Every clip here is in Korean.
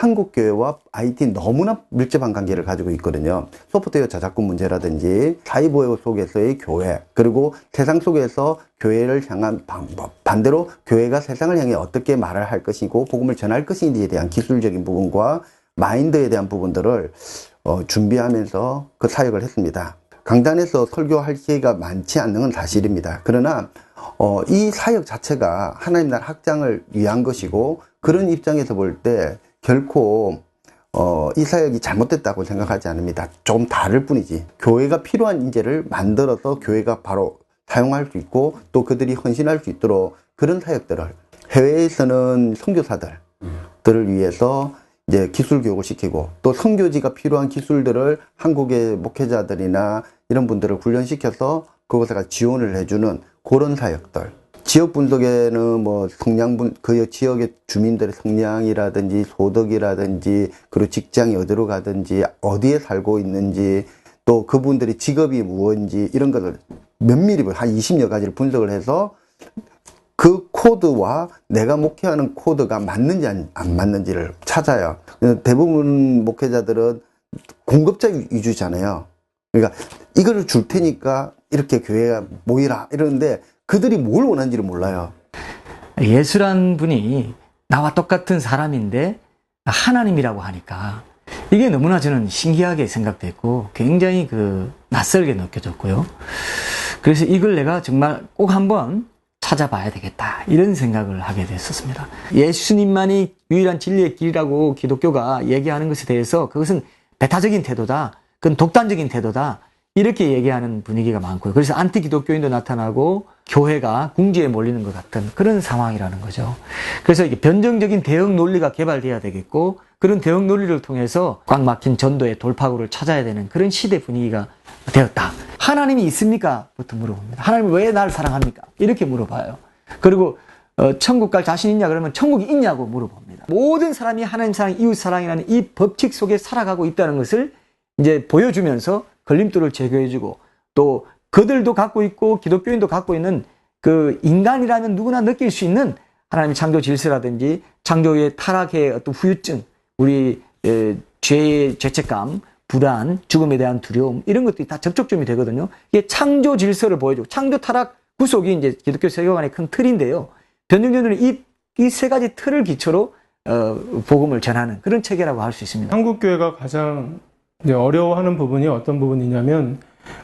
한국교회와 IT 너무나 밀접한 관계를 가지고 있거든요. 소프트웨어 저작권 문제라든지 사이버 속에서의 교회, 그리고 세상 속에서 교회를 향한 방법, 반대로 교회가 세상을 향해 어떻게 말을 할 것이고 복음을 전할 것인지에 대한 기술적인 부분과 마인드에 대한 부분들을 어, 준비하면서 그 사역을 했습니다. 강단에서 설교할 기회가 많지 않는 건 사실입니다. 그러나 어, 이 사역 자체가 하나님 나라 확장을 위한 것이고 그런 입장에서 볼때 결코 어, 이 사역이 잘못됐다고 생각하지 않습니다. 조금 다를 뿐이지. 교회가 필요한 인재를 만들어서 교회가 바로 사용할 수 있고 또 그들이 헌신할 수 있도록 그런 사역들을 해외에서는 선교사들들을 위해서 이제 기술 교육을 시키고 또 선교지가 필요한 기술들을 한국의 목회자들이나 이런 분들을 훈련시켜서 그곳에가 지원을 해주는 그런 사역들. 지역 분석에는 뭐 성량분 그 지역의 주민들의 성량이라든지 소득이라든지 그리고 직장이 어디로 가든지 어디에 살고 있는지 또 그분들의 직업이 무엇인지 이런 것을 면밀히 한 20여 가지를 분석을 해서 그 코드와 내가 목회하는 코드가 맞는지 안, 안 맞는지를 찾아요. 대부분 목회자들은 공급자 위주잖아요. 그러니까 이거를 줄 테니까 이렇게 교회가 모이라 이러는데 그들이 뭘 원하는지를 몰라요. 예수란 분이 나와 똑같은 사람인데 하나님이라고 하니까 이게 너무나 저는 신기하게 생각됐고 굉장히 그 낯설게 느껴졌고요. 그래서 이걸 내가 정말 꼭 한번 찾아봐야 되겠다 이런 생각을 하게 됐었습니다. 예수님만이 유일한 진리의 길이라고 기독교가 얘기하는 것에 대해서 그것은 배타적인 태도다. 그건 독단적인 태도다. 이렇게 얘기하는 분위기가 많고요. 그래서 안티 기독교인도 나타나고 교회가 궁지에 몰리는 것 같은 그런 상황이라는 거죠. 그래서 이게 변정적인 대응 논리가 개발돼야 되겠고 그런 대응 논리를 통해서 꽉 막힌 전도의 돌파구를 찾아야 되는 그런 시대 분위기가 되었다. 하나님이 있습니까? 부터 물어봅니다. 하나님이 왜 나를 사랑합니까? 이렇게 물어봐요. 그리고 어, 천국 갈 자신 있냐 그러면 천국이 있냐고 물어봅니다. 모든 사람이 하나님 사랑, 이웃 사랑이라는 이 법칙 속에 살아가고 있다는 것을 이제 보여주면서 걸림돌을 제거해주고 또 그들도 갖고 있고 기독교인도 갖고 있는 그 인간이라면 누구나 느낄 수 있는 하나님의 창조 질서라든지 창조의 타락의 어떤 후유증, 우리 에, 죄의 죄책감, 불안, 죽음에 대한 두려움 이런 것들이 다 접촉점이 되거든요. 이게 창조 질서를 보여주고 창조 타락 구속이 이제 기독교 세계관의 큰 틀인데요. 변증전도는 이이 세 가지 틀을 기초로 어, 복음을 전하는 그런 체계라고 할 수 있습니다. 한국 교회가 가장 이제 어려워하는 부분이 어떤 부분이냐면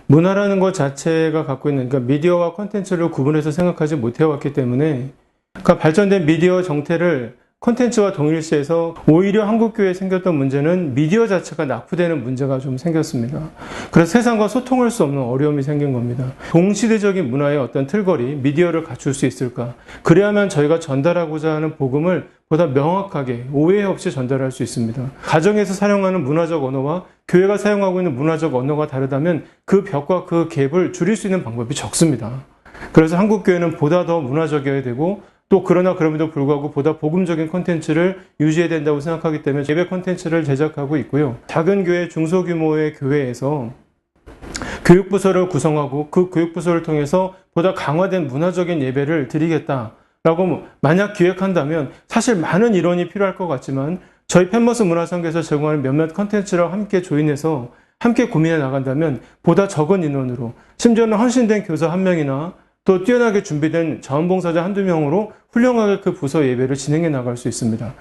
문화라는 것 자체가 갖고 있는 그러니까 미디어와 콘텐츠를 구분해서 생각하지 못해왔기 때문에 그러니까 발전된 미디어 정태를 콘텐츠와 동일시해서 오히려 한국교회에 생겼던 문제는 미디어 자체가 낙후되는 문제가 좀 생겼습니다. 그래서 세상과 소통할 수 없는 어려움이 생긴 겁니다. 동시대적인 문화의 어떤 틀거리, 미디어를 갖출 수 있을까? 그래야만 저희가 전달하고자 하는 복음을 보다 명확하게 오해 없이 전달할 수 있습니다. 가정에서 사용하는 문화적 언어와 교회가 사용하고 있는 문화적 언어가 다르다면 그 벽과 그 갭을 줄일 수 있는 방법이 적습니다. 그래서 한국교회는 보다 더 문화적이어야 되고 또 그러나 그럼에도 불구하고 보다 복음적인 콘텐츠를 유지해야 된다고 생각하기 때문에 예배 콘텐츠를 제작하고 있고요. 작은 교회, 중소규모의 교회에서 교육부서를 구성하고 그 교육부서를 통해서 보다 강화된 문화적인 예배를 드리겠다라고 만약 기획한다면 사실 많은 일원이 필요할 것 같지만 저희 펜머스 문화상에서 제공하는 몇몇 컨텐츠랑 함께 조인해서 함께 고민해 나간다면 보다 적은 인원으로 심지어는 헌신된 교사 한 명이나 또 뛰어나게 준비된 자원봉사자 한두 명으로 훌륭하게 그 부서 예배를 진행해 나갈 수 있습니다.